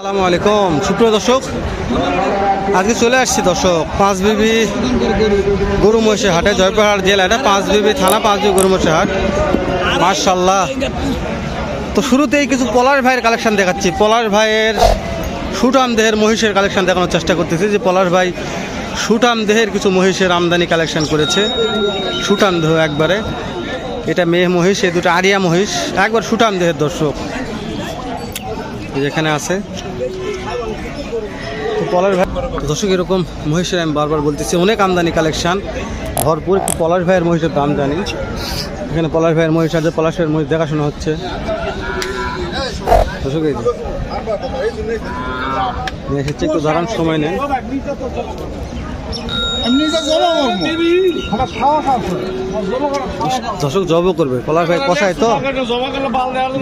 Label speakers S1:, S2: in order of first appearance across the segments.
S1: আসসালামু আলাইকুম। সুপ্রিয় দর্শক, আজকে চলে আসছি দর্শক পাঁচ বিবি গরু মহিষের হাটে, জয়পুরহাট জেলা এটা পাঁচ বিবি থানা পাঁচ বিবি গরু মহিষের হাট। মার্শাল্লাহ তো শুরুতেই কিছু পলাশ ভাইয়ের কালেকশন দেখাচ্ছি। পলাশ ভাইয়ের সুটাম দেহের মহিষের কালেকশন দেখানোর চেষ্টা করতেছি যে পলাশ ভাই সুটাম দেহের কিছু মহিষের আমদানি কালেকশন করেছে। সুটাম দেহ একবারে। এটা মেয়ে মহিষ এই দুটো আরিয়া মহিষ। একবার সুটাম দেহের দর্শক। যেখানে আছে। তো পলাশ ভাই। দর্শক, এরকম মহিষের আমি বারবার বলতেছি, অনেক আমদানি কালেকশন, ভরপুর পলাশ ভাইয়ের মহিষের দাম জানি এখানে পলাশ ভাইয়ের মহিষ আছে, পলাশ ভাইয়ের মহিষ দেখাশোনা হচ্ছে। দর্শক এসেছে, একটু দাঁড়ান সময় নেন। দর্শক জব করবে। কলার ভাই কষায় তো?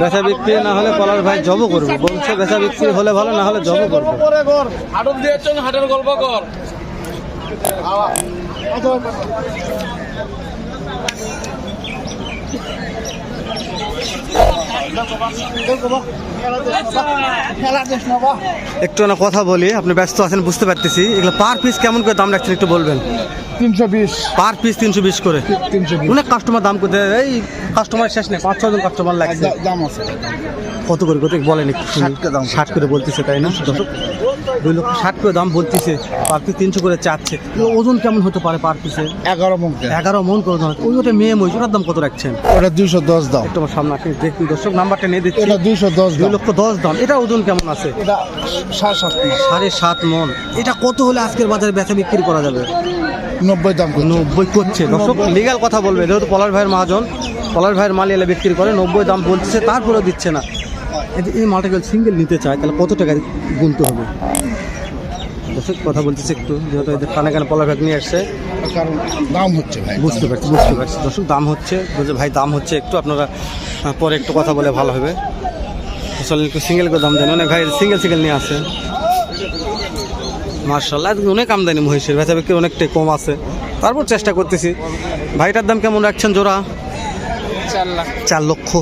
S1: বেচা বিক্রি না হলে পলাশ ভাই জব করবে। বলছে বেচা বিক্রি হলে ভালো না হলে জব করবে।
S2: হাটের গল্প কর
S1: একটু না কথা বলি আপনি ব্যস্ত আছেন বুঝতে পারতেছি। এগুলো পার পিস কেমন করে দাম রাখছেন একটু বলবেন?
S3: তিনশো বিশ।
S1: পার পিস তিনশো বিশ করে।
S3: তিনশো বিশ।
S1: অনেক কাস্টমার দাম করতে এই কাস্টমার শেষ নেই পাঁচ ছজন কাস্টমার লাগছে।
S3: দাম আছে।
S1: কত করে কত বলেন একটু শুনি।
S3: 60 করে দাম
S1: ষাট করে বলতেছে তাই না? দুই লক্ষ ষাট করে দাম বলতেছে পার পিস তিনশো করে চাচ্ছে। ওজন কেমন হতে পারে পার পিসে
S3: এগারো মন
S1: এগারো মন করে হচ্ছে। ওই ওটা মেয়ে মহিষ ওটার দাম কত রাখছেন?
S3: ওটা দুইশো দশ দাম।
S1: তোমার সামনে আসে দেখি দর্শক নাম্বারটা নিয়ে দিচ্ছি।
S3: এটা দুইশো দশ
S1: দুই লক্ষ দশ দাম। এটা ওজন কেমন আছে?
S3: এটা সাড়ে সাত
S1: সাড়ে সাত মন। এটা কত হলে আজকের বাজারে বেচা বিক্রি করা যাবে?
S3: নব্বই দাম
S1: নব্বই করছে। দর্শক লিগাল কথা বলবে যেহেতু পলাশ ভাইয়ের মহাজন পলাশ ভাইয়ের মাল এলে বিক্রি করে নব্বই দাম বলছে তারপরেও দিচ্ছে না। এই- এই মালটা যদি সিঙ্গেল নিতে চায় তাহলে কত টাকা গুনতে হবে? দর্শক কথা বলতেছে একটু যেহেতু এদের কানে কানে পলাশ ভাই নিয়ে আসছে।
S3: কারণ দাম হচ্ছে ভাই।
S1: বুঝতে পারছি বুঝতে পারছি। দর্শক দাম হচ্ছে বলছে ভাই দাম হচ্ছে একটু আপনারা পরে একটু কথা বলে ভালো হবে। আসলে একটু সিঙ্গেল করে দাম দেন। অনেক ভাই সিঙ্গেল সিঙ্গেল নিয়ে আসে। মার্শাল্লাহ আজকে অনেক আমদানি মহিষের বেচা বিক্রি অনেকটাই কম আছে। তারপর চেষ্টা করতেছি। ভাইটার দাম কেমন রাখছেন জোড়া?
S2: চার লাখ।
S1: চার লক্ষ।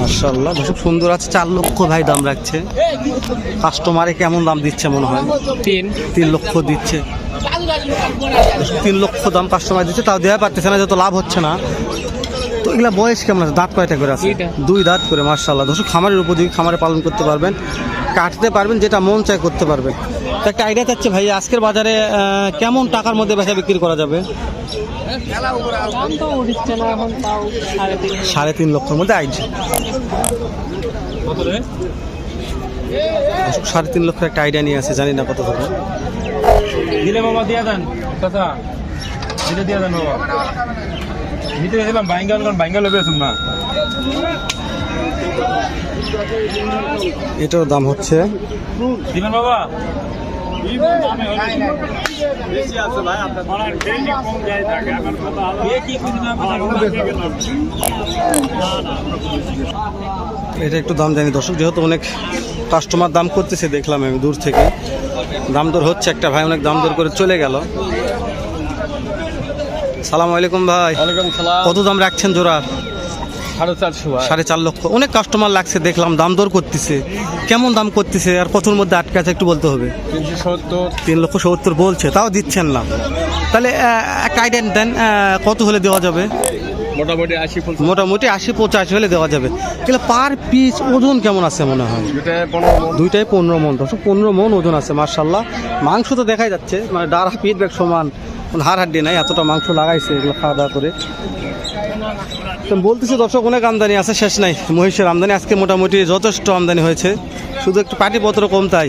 S1: মার্শাল্লাহ দর্শক সুন্দর আছে চার লক্ষ ভাই দাম রাখছে। কাস্টমারে কেমন দাম দিচ্ছে মনে হয়?
S2: তিন।
S1: তিন লক্ষ দিচ্ছে। তিন লক্ষ দাম কাস্টমার দিচ্ছে তাও দেওয়া পারতেছে না যেহেতু লাভ হচ্ছে না। তো এগুলা বয়স কেমন আছে? দাঁত কয়টা করে আছে? দুই দাঁত করে মার্শাল্লাহ দর্শক খামারের উপযোগী খামারে পালন করতে পারবেন কাটতে পারবেন যেটা মন চায় করতে পারবেন। তো একটা আইডিয়া চাচ্ছে ভাই আজকের বাজারে কেমন টাকার মধ্যে বেচা বিক্রি করা যাবে?
S2: সাড়ে তিন
S1: লক্ষের মধ্যে দর্শক সাড়ে তিন লক্ষের একটা আইডিয়া নিয়ে আছে জানি না কত হবে।
S2: দিলে বাবা দিয়া দেন কথা দিলে দিয়া দেন বাবা নিতে গেছিলাম বাইঙ্গাল কারণ বাইঙ্গাল আসুন না।
S1: এটার দাম হচ্ছে
S2: দিবেন বাবা
S1: এটা একটু দাম জানি। দর্শক যেহেতু অনেক কাস্টমার দাম করতেছে দেখলাম আমি দূর থেকে। দাম দর হচ্ছে একটা ভাই অনেক দাম দর করে চলে গেল। সালাম আলাইকুম ভাই। কত দাম রাখছেন জোড়ার?
S2: সাড়ে
S1: চার লক্ষ। অনেক কাস্টমার লাগছে দেখলাম দাম দর করতেছে। কেমন দাম করতেছে? আর কতর মধ্যে আটকে আছে একটু বলতে হবে। তিন লক্ষ সত্তর বলছে তাও দিচ্ছেন না। তাহলে একটা দেন কত হলে দেওয়া যাবে?
S2: মোটামুটি আশি
S1: মোটামুটি আশি পঁচাশি হলে দেওয়া যাবে। তাহলে পার পিস ওজন কেমন আছে মনে হয়?
S2: মন।
S1: দুইটাই পনেরো মন দশ পনেরো মন ওজন আছে মার্শাল্লাহ মাংস তো দেখাই যাচ্ছে মানে ডার ব্যাগ সমান। কোনো হাড় হাড্ডি নাই এতটা মাংস লাগাইছে এগুলো খাওয়া দাওয়া করে। বলতেছি দর্শক, অনেক আমদানি আছে, শেষ নাই। মহিষের আমদানি আজকে মোটামুটি যথেষ্ট আমদানি হয়েছে। শুধু একটু পাটিপত্র কম তাই।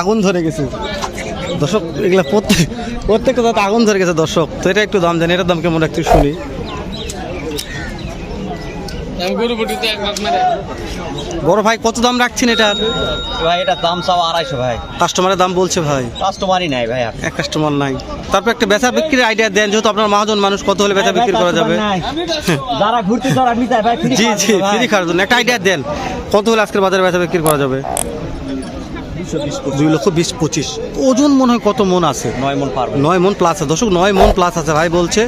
S1: আগুন ধরে গেছে। দর্শক, এগুলা প্রত্যেক প্রত্যেকটা দাঁত আগুন ধরে গেছে দর্শক। তো এটা একটু দাম জানি, এটার দাম কেমন একটু শুনি
S2: আমি গরু বটিতে এক লাখ মেরে
S1: বড় ভাই কত দাম রাখছেন এটার
S4: ভাই এটা দাম চাও আড়াইশো ভাই।
S1: কাস্টমারের দাম বলছে ভাই।
S4: কাস্টমারই নাই ভাই
S1: এক কাস্টমার নাই। তারপর একটা বেচা বিক্রির আইডিয়া দেন যেহেতু আপনার মহাজন মানুষ কত হলে বেচা বিক্রি করা যাবে?
S4: যারা ঘুরতে যারা নিতে ভাই
S1: জি জি
S4: ভাই।
S1: ফ্রি খাওয়ার জন্য। একটা আইডিয়া দেন কত হলে আজকের বাজারে বেচা বিক্রি করা যাবে? দুই লক্ষ বিশ পঁচিশ। ওজন মনে হয় কত মন আছে?
S4: নয় মন পারবে
S1: নয় মন প্লাস আছে। দর্শক নয় মন প্লাস আছে ভাই বলছে।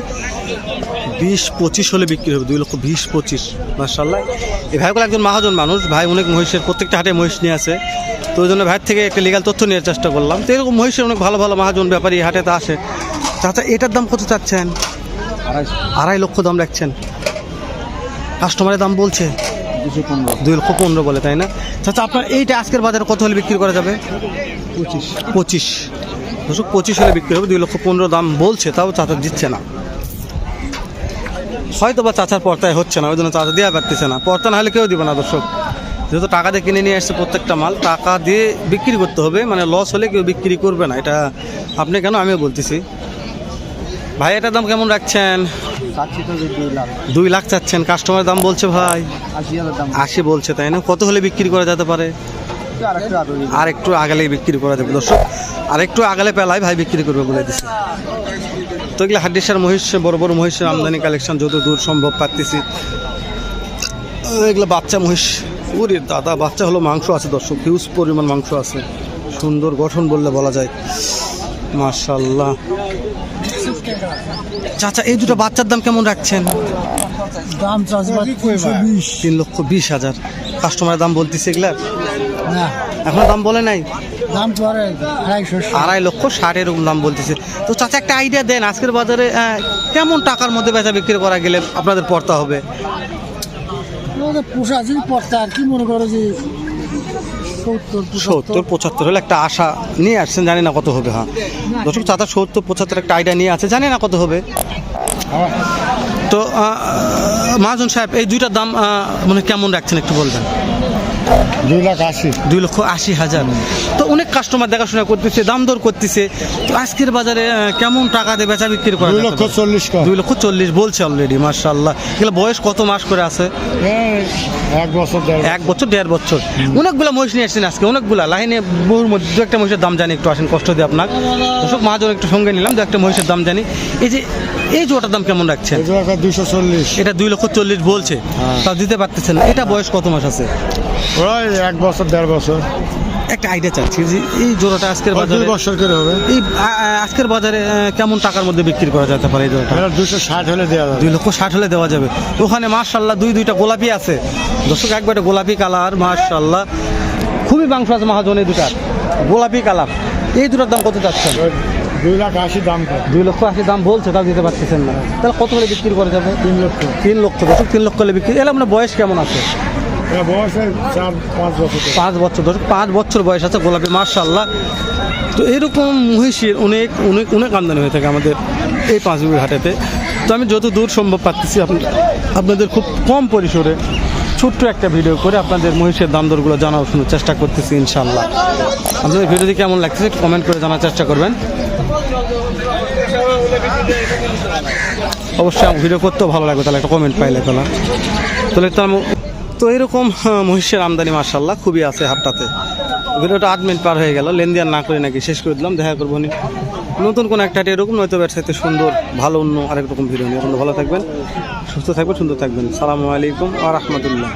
S1: বিশ পঁচিশ হলে বিক্রি হবে দুই লক্ষ বিশ পঁচিশ মার্শাল্লাহ এই ভাইগুলো একজন মহাজন মানুষ ভাই অনেক মহিষের প্রত্যেকটা হাটে মহিষ নিয়ে আছে তো ওই জন্য ভাইয়ের থেকে একটা লিগাল তথ্য নেওয়ার চেষ্টা করলাম। তো এরকম মহিষের অনেক ভালো ভালো মহাজন ব্যাপারী এই হাটেতে আসে। চাচা এটার দাম কত চাচ্ছেন? আড়াই লক্ষ দাম রাখছেন। কাস্টমারের দাম বলছে? দুই লক্ষ পনেরো বলে তাই না? চাচা আপনার এইটা আজকের বাজারে কত হলে বিক্রি করা যাবে? পঁচিশ। পঁচিশ। দর্শক পঁচিশ হলে বিক্রি হবে দুই লক্ষ পনেরো দাম বলছে তাও চাচা দিচ্ছে না। হয়তো বা চাচার পর্তায় হচ্ছে না ওই জন্য চাচা দেওয়া পারতেছে না। পর্তা না হলে কেউ দিবে না দর্শক। যেহেতু টাকা দিয়ে কিনে নিয়ে আসছে প্রত্যেকটা মাল, টাকা দিয়ে বিক্রি করতে হবে মানে লস হলে কেউ বিক্রি করবে না, এটা আপনি কেন? আমিও বলতেছি। ভাই, এটার দাম কেমন রাখছেন? দুই লাখ চাচ্ছেন কাস্টমারের দাম বলছে ভাই। আশি বলছে, তাই না? কত হলে বিক্রি করা যেতে পারে? আর একটু আগালে বিক্রি করা যাবে, দর্শক। আর একটু আগালে পেলায় ভাই বিক্রি করবে বলে দিছে। তো এগুলো হাড্ডিসার মহিষ বড় বড় মহিষের আমদানি কালেকশন যত দূর সম্ভব পাচ্ছি। এগুলো বাচ্চা মহিষ। ওরে দাদা বাচ্চা হলো মাংস আছে দর্শক হিউজ পরিমাণ মাংস আছে। সুন্দর গঠন বললে বলা যায়। মার্শাল্লাহ চাচা এই দুটো বাচ্চার দাম কেমন রাখছেন?
S3: দাম
S1: তিন লক্ষ বিশ হাজার। কাস্টমারের দাম বলতেছে এগুলার?
S3: না।
S1: এখন দাম বলে নাই?
S3: দাম আড়াইশো
S1: আড়াই লক্ষ ষাট এরকম দাম বলতেছে। তো চাচা একটা আইডিয়া দেন আজকের বাজারে কেমন টাকার মধ্যে বেচা বিক্রি করা গেলে আপনাদের পড়তা হবে?
S3: পোষা যদি পড়তে আর কি মনে করো যে সত্তর
S1: পঁচাত্তর? হলে একটা আশা নিয়ে আসছেন জানি না কত হবে হ্যাঁ। দর্শক চাচা সত্তর পঁচাত্তর একটা আইডিয়া নিয়ে আছে জানি না কত হবে। তো মহাজন সাহেব এই দুইটার দাম মানে কেমন রাখছেন একটু বলবেন?
S3: দুই লাখ আশি।
S1: দুই লক্ষ আশি হাজার। তো অনেক কাস্টমার দেখাশোনা করতেছে দাম দর করতেছে। তো আজকের বাজারে কেমন টাকা দিয়ে বেচা বিক্রি করা
S3: দুই লক্ষ চল্লিশ
S1: দুই লক্ষ চল্লিশ বলছে অলরেডি মার্শাল্লাহ এগুলো বয়স কত মাস করে আছে?
S3: এক বছর দেড়
S1: এক বছর দেড় বছর। অনেকগুলো মহিষ নিয়ে আসছেন আজকে অনেকগুলা। লাইনে বহুর মধ্যে দু একটা মহিষের দাম জানি একটু আসেন কষ্ট দিয়ে আপনার। দর্শক মাজন একটু সঙ্গে নিলাম দু একটা মহিষের দাম জানি। এই যে এই জোটার দাম কেমন রাখছেন?
S3: দুইশো চল্লিশ।
S1: এটা দুই লক্ষ চল্লিশ বলছে। তা দিতে পারতেছেন না। এটা বয়স কত মাস আছে?
S3: ওই এক বছর দেড় বছর।
S1: একটা আইডিয়া চাচ্ছি যে এই জোড়াটা আজকের বাজারে
S3: বছর করে হবে।
S1: এই আজকের বাজারে কেমন টাকার মধ্যে বিক্রি করা যেতে পারে এই জোড়াটা?
S3: দুশো ষাট হলে দেওয়া যাবে।
S1: দুই লক্ষ ষাট হলে দেওয়া যাবে। ওখানে মার্শাল্লাহ দুই দুইটা গোলাপি আছে। দর্শক একবারে গোলাপি কালার মার্শাল্লাহ খুবই মাংস আছে মহাজনের দুটার গোলাপি কালার। এই দুটার দাম কত যাচ্ছেন
S3: দুই লাখ আশি দাম
S1: দুই লক্ষ আশি দাম বলছে তাও দিতে পারতেছেন না। তাহলে কত হলে বিক্রি করা যাবে?
S3: তিন লক্ষ।
S1: তিন লক্ষ দর্শক তিন লক্ষ হলে বিক্রি এলে আপনার বয়স কেমন আছে?
S3: পাঁচ বছর করে।
S1: পাঁচ বছর বয়স আছে গোলাপি মার্শাল্লাহ তো এরকম মহিষের অনেক অনেক অনেক আমদানি হয়ে থাকে আমাদের এই পাঁচ বিঘা হাটেতে। তো আমি যত দূর সম্ভব পাচ্ছি আপনি- আপনাদের খুব কম পরিসরে ছোট্ট একটা ভিডিও করে আপনাদের মহিষের দাম দরগুলো জানার শোনার চেষ্টা করতেছি ইনশাল্লাহ আপনাদের ভিডিওটি কেমন লাগতেছে একটু কমেন্ট করে জানার চেষ্টা করবেন। অবশ্যই আমার ভিডিও করতেও ভালো লাগবে, তাহলে একটা কমেন্ট পাইলে তাহলে তাহলে তো আমি তো এরকম মহিষের আমদানি মার্শাল্লাহ খুবই আছে হাটটাতে। ভিডিওটা আট মিনিট পার হয়ে গেল লেনদেন না করে নাকি শেষ করে দিলাম, দেখা করব নতুন কোনো একটা এরকম, নয়তো ব্যবসাতে সুন্দর, ভালো, অন্য আরেক রকম ভিডিও নিয়ে। ভালো থাকবেন, সুস্থ থাকবেন, সুন্দর থাকবেন। সালামু আলাইকুম আ রহমতুল্লাহ।